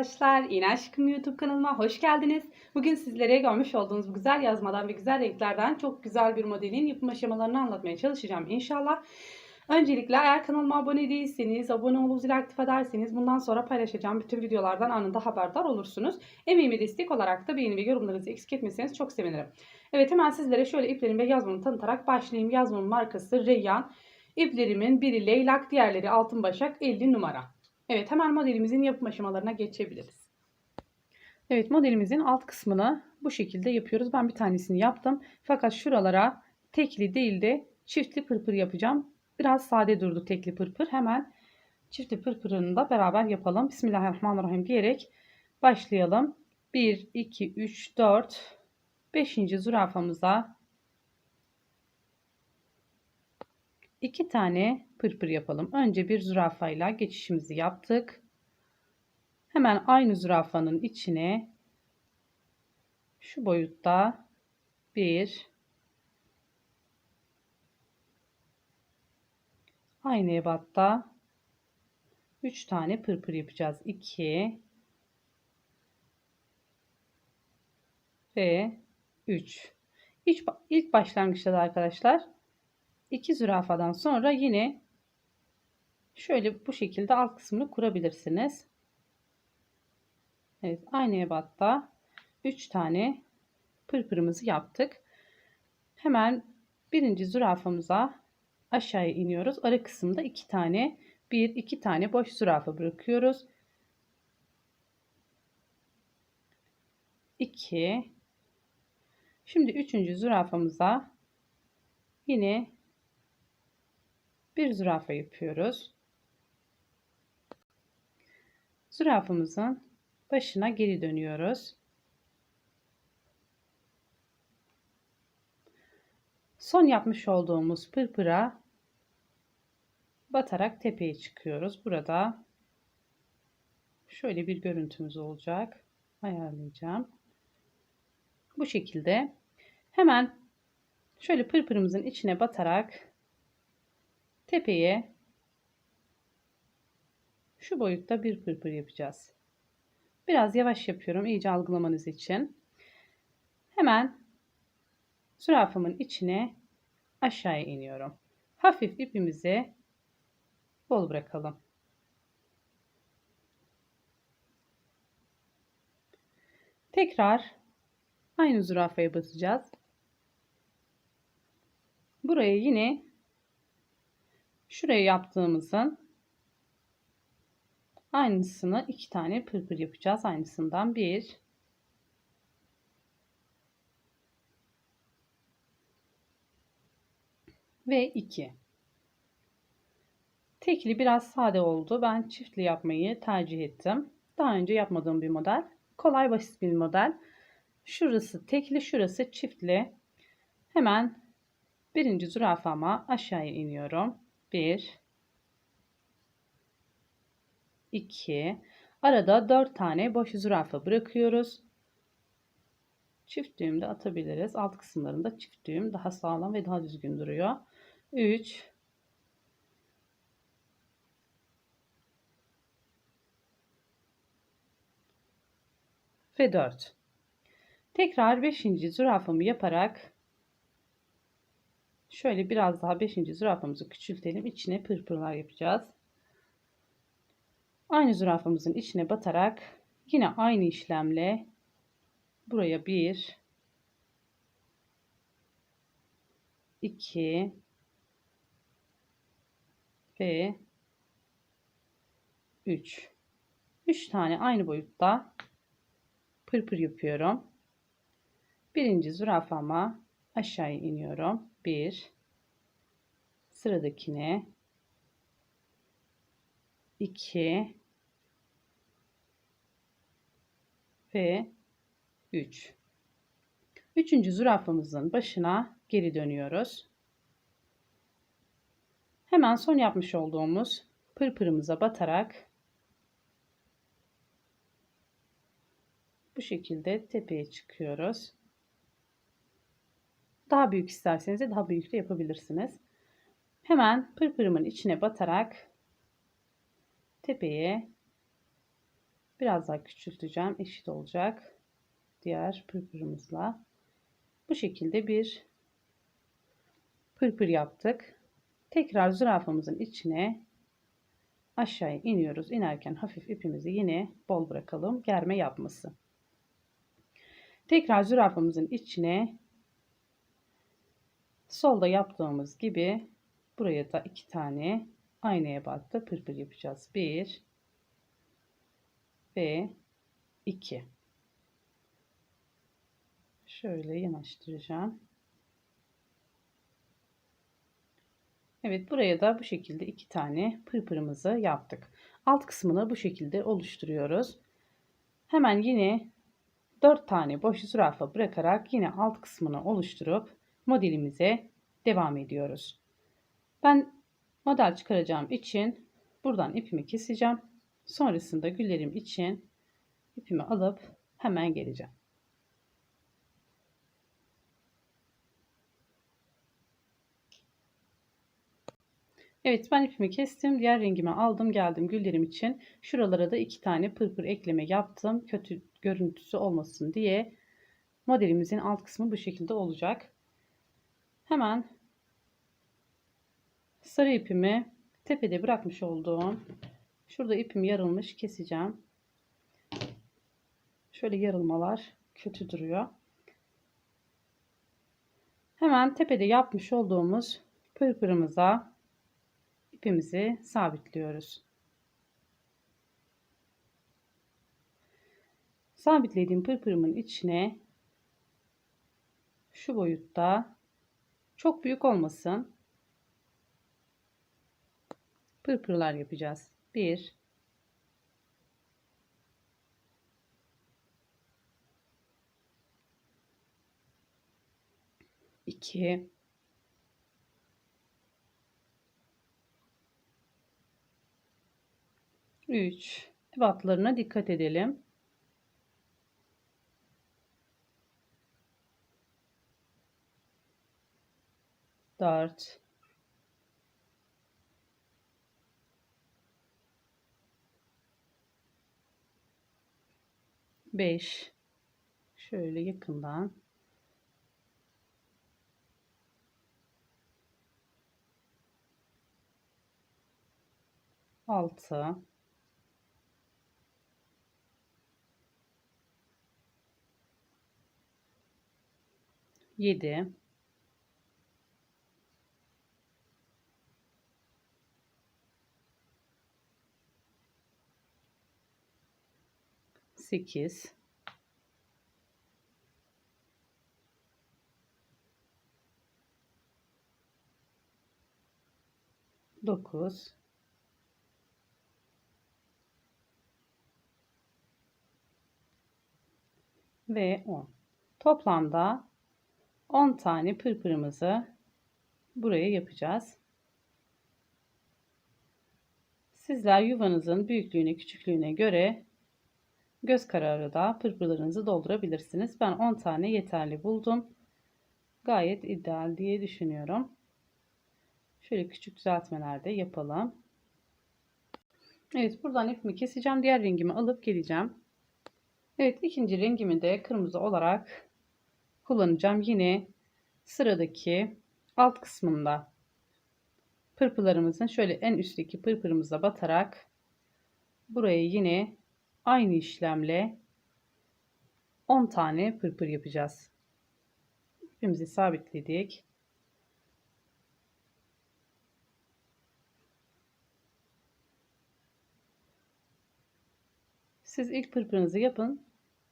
Arkadaşlar. İğne Aşkım YouTube kanalıma hoş geldiniz. Bugün sizlere görmüş olduğunuz bu güzel yazmadan ve güzel renklerden çok güzel bir modelin yapım aşamalarını anlatmaya çalışacağım inşallah. Öncelikle eğer kanalıma abone değilseniz, abone olup zil aktif ederseniz bundan sonra paylaşacağım bütün videolardan anında haberdar olursunuz. Emeğime destek olarak da beğeni ve yorumlarınızı eksik etmeseniz çok sevinirim. Evet hemen sizlere şöyle iplerimi ve yazmamı tanıtarak başlayayım. Yazmamın markası Reyyan. İplerimin biri leylak, diğerleri altın başak 50 numara. Evet hemen modelimizin yapım aşamalarına geçebiliriz. Evet modelimizin alt kısmını bu şekilde yapıyoruz. Ben bir tanesini yaptım. Fakat şuralara tekli değil de çiftli pırpır yapacağım. Biraz sade durdu tekli pırpır. Hemen çiftli pırpırını da beraber yapalım. Bismillahirrahmanirrahim diyerek başlayalım. 1, 2, 3, 4, 5. zürafamıza 2 tane pırpır yapalım. Önce bir zürafayla geçişimizi yaptık. Hemen aynı zürafanın içine şu boyutta bir aynı ebatta 3 tane pırpır yapacağız. 2 ve 3. İlk, ilk başlangıçta da arkadaşlar 2 zürafadan sonra yine şöyle bu şekilde alt kısmını kurabilirsiniz. Evet aynı ebatta 3 tane pırpırımızı yaptık. Hemen birinci zürafamıza aşağıya iniyoruz. Ara kısımda 2 tane 1 2 tane boş zürafa bırakıyoruz. 2 Şimdi üçüncü zürafamıza yine bir zürafa yapıyoruz. Zürafamızın başına geri dönüyoruz. Son yapmış olduğumuz pırpıra batarak tepeye çıkıyoruz. Burada şöyle bir görüntümüz olacak. Ayarlayacağım. Bu şekilde hemen şöyle pırpırımızın içine batarak tepeye şu boyutta bir pırpır yapacağız. Biraz yavaş yapıyorum iyice algılamanız için. Hemen zürafamın içine aşağıya iniyorum. Hafif ipimizi bol bırakalım. Tekrar aynı zürafaya basacağız. Buraya yine şuraya yaptığımızın aynısını iki tane pırpır yapacağız. Aynısından bir ve iki. Tekli biraz sade oldu. Ben çiftli yapmayı tercih ettim. Daha önce yapmadığım bir model. Kolay basit bir model. Şurası tekli, şurası çiftli. Hemen birinci zürafama aşağıya iniyorum. 1 2 Arada 4 tane boş zürafa bırakıyoruz. Çift düğüm de atabiliriz. Alt kısımlarında çift düğüm daha sağlam ve daha düzgün duruyor. 3 ve 4. Tekrar 5. zürafamı yaparak şöyle biraz daha 5. zürafamızı küçültelim. İçine pırpırlar yapacağız. Aynı zürafamızın içine batarak yine aynı işlemle buraya 1 2 ve 3 3 tane aynı boyutta pırpır yapıyorum. Birinci zürafama aşağıya iniyorum. 1 sıradakine 2 ve 3. Üçüncü zürafamızın başına geri dönüyoruz. Hemen son yapmış olduğumuz pırpırımıza batarak bu şekilde tepeye çıkıyoruz. Daha büyük isterseniz de daha büyük de yapabilirsiniz. Hemen pırpırımın içine batarak tepeye biraz daha küçülteceğim. Eşit olacak. Diğer pırpırımızla. Bu şekilde bir pırpır yaptık. Tekrar zürafamızın içine aşağıya iniyoruz. İnerken hafif ipimizi yine bol bırakalım. Germe yapması. Tekrar zürafamızın içine solda yaptığımız gibi buraya da iki tane aynaya battı pırpır yapacağız. Bir ve iki. Şöyle yanaştıracağım. Evet buraya da bu şekilde iki tane pırpırımızı yaptık. Alt kısmını bu şekilde oluşturuyoruz. Hemen yine 4 tane boş zürafa bırakarak yine alt kısmını oluşturup modelimize devam ediyoruz. Ben model çıkaracağım için buradan ipimi keseceğim. Sonrasında güllerim için ipimi alıp hemen geleceğim. Evet ben ipimi kestim. Diğer rengimi aldım geldim güllerim için. Şuralara da iki tane pırpır ekleme yaptım. Kötü görüntüsü olmasın diye. Modelimizin alt kısmı bu şekilde olacak. Hemen sarı ipimi tepede bırakmış olduğum şurada ipim yarılmış keseceğim. Şöyle yarılmalar kötü duruyor. Hemen tepede yapmış olduğumuz pırpırımıza ipimizi sabitliyoruz. Sabitlediğim pırpırımın içine şu boyutta çok büyük olmasın. Pırpırlar yapacağız. 1 2 3 ebatlarına dikkat edelim. 4 5 şöyle yakından. Altı. Yedi 8 9 ve 10. Toplamda 10 tane pırpırımızı buraya yapacağız. Sizler yuvanızın büyüklüğüne, küçüklüğüne göre Göz kararı da pırpırlarınızı doldurabilirsiniz. Ben 10 tane yeterli buldum. Gayet ideal diye düşünüyorum. Şöyle küçük düzeltmeler de yapalım. Evet buradan ipimi keseceğim. Diğer rengimi alıp geleceğim. Evet ikinci rengimi de kırmızı olarak kullanacağım. Yine sıradaki alt kısmında pırpırlarımızın şöyle en üstteki pırpırımıza batarak burayı yine aynı işlemle 10 tane pırpır yapacağız. İpimizi sabitledik. Siz ilk pırpırınızı yapın.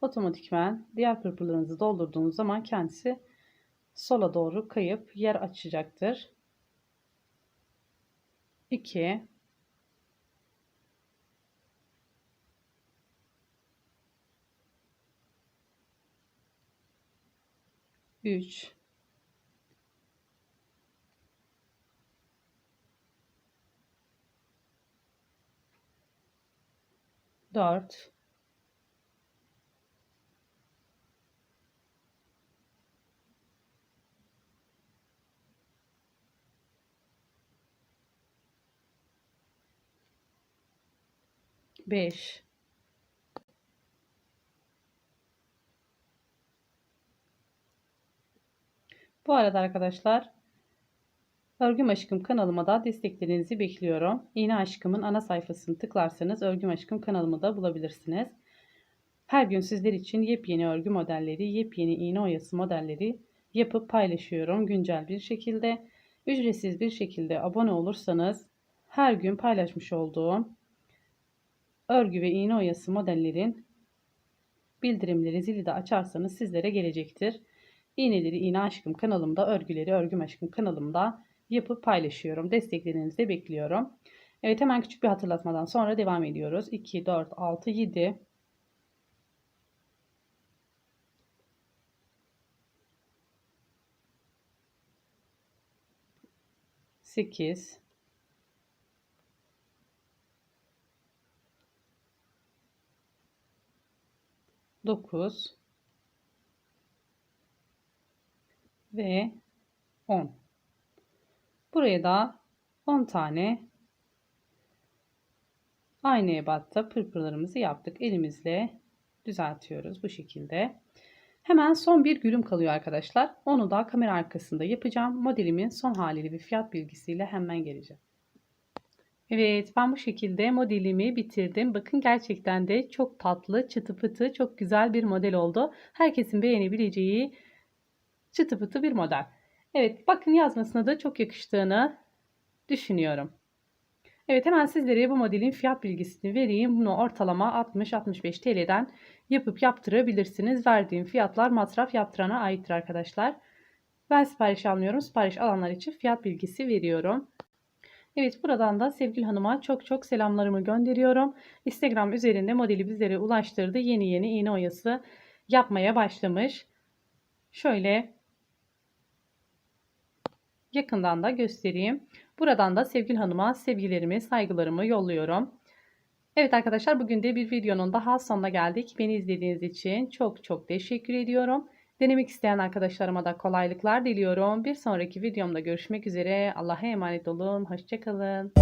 Otomatikmen diğer pırpırlarınızı doldurduğunuz zaman kendisi sola doğru kayıp yer açacaktır. 2 3 4 5 Bu arada arkadaşlar Örgüm Aşkım kanalıma da desteklerinizi bekliyorum. İğne Aşkım'ın ana sayfasını tıklarsanız Örgüm Aşkım kanalımı da bulabilirsiniz. Her gün sizler için yepyeni örgü modelleri, yepyeni iğne oyası modelleri yapıp paylaşıyorum güncel bir şekilde. Ücretsiz bir şekilde abone olursanız her gün paylaşmış olduğum örgü ve iğne oyası modellerin bildirimleri zili de açarsanız sizlere gelecektir. İğneleri iğne aşkım kanalımda, örgüleri örgüm aşkım kanalımda yapıp paylaşıyorum. Desteklerinizi de bekliyorum. Evet hemen küçük bir hatırlatmadan sonra devam ediyoruz. 2, 4, 6, 7, 8 9 ve 10. Buraya da 10 tane aynı ebatta pırpırlarımızı yaptık. Elimizle düzeltiyoruz bu şekilde. Hemen son bir gülüm kalıyor arkadaşlar. Onu da kamera arkasında yapacağım. Modelimin son haliyle bir fiyat bilgisiyle hemen geleceğim. Evet ben bu şekilde modelimi bitirdim. Bakın gerçekten de çok tatlı, çıtı pıtı, çok güzel bir model oldu. Herkesin beğenebileceği çıtı pıtı bir model. Evet bakın yazmasına da çok yakıştığını düşünüyorum. Evet hemen sizlere bu modelin fiyat bilgisini vereyim. Bunu ortalama 60-65 TL'den yapıp yaptırabilirsiniz. Verdiğim fiyatlar masraf yaptırana aittir arkadaşlar. Ben sipariş almıyorum. Sipariş alanlar için fiyat bilgisi veriyorum. Evet buradan da Sevgili Hanım'a çok çok selamlarımı gönderiyorum. Instagram üzerinde modeli bizlere ulaştırdı. Yeni yeni iğne oyası yapmaya başlamış. Şöyle yakından da göstereyim. Buradan da Sevgili Hanım'a sevgilerimi, saygılarımı yolluyorum. Evet arkadaşlar bugün de bir videonun daha sonuna geldik. Beni izlediğiniz için çok çok teşekkür ediyorum. Denemek isteyen arkadaşlarıma da kolaylıklar diliyorum. Bir sonraki videomda görüşmek üzere. Allah'a emanet olun. Hoşçakalın.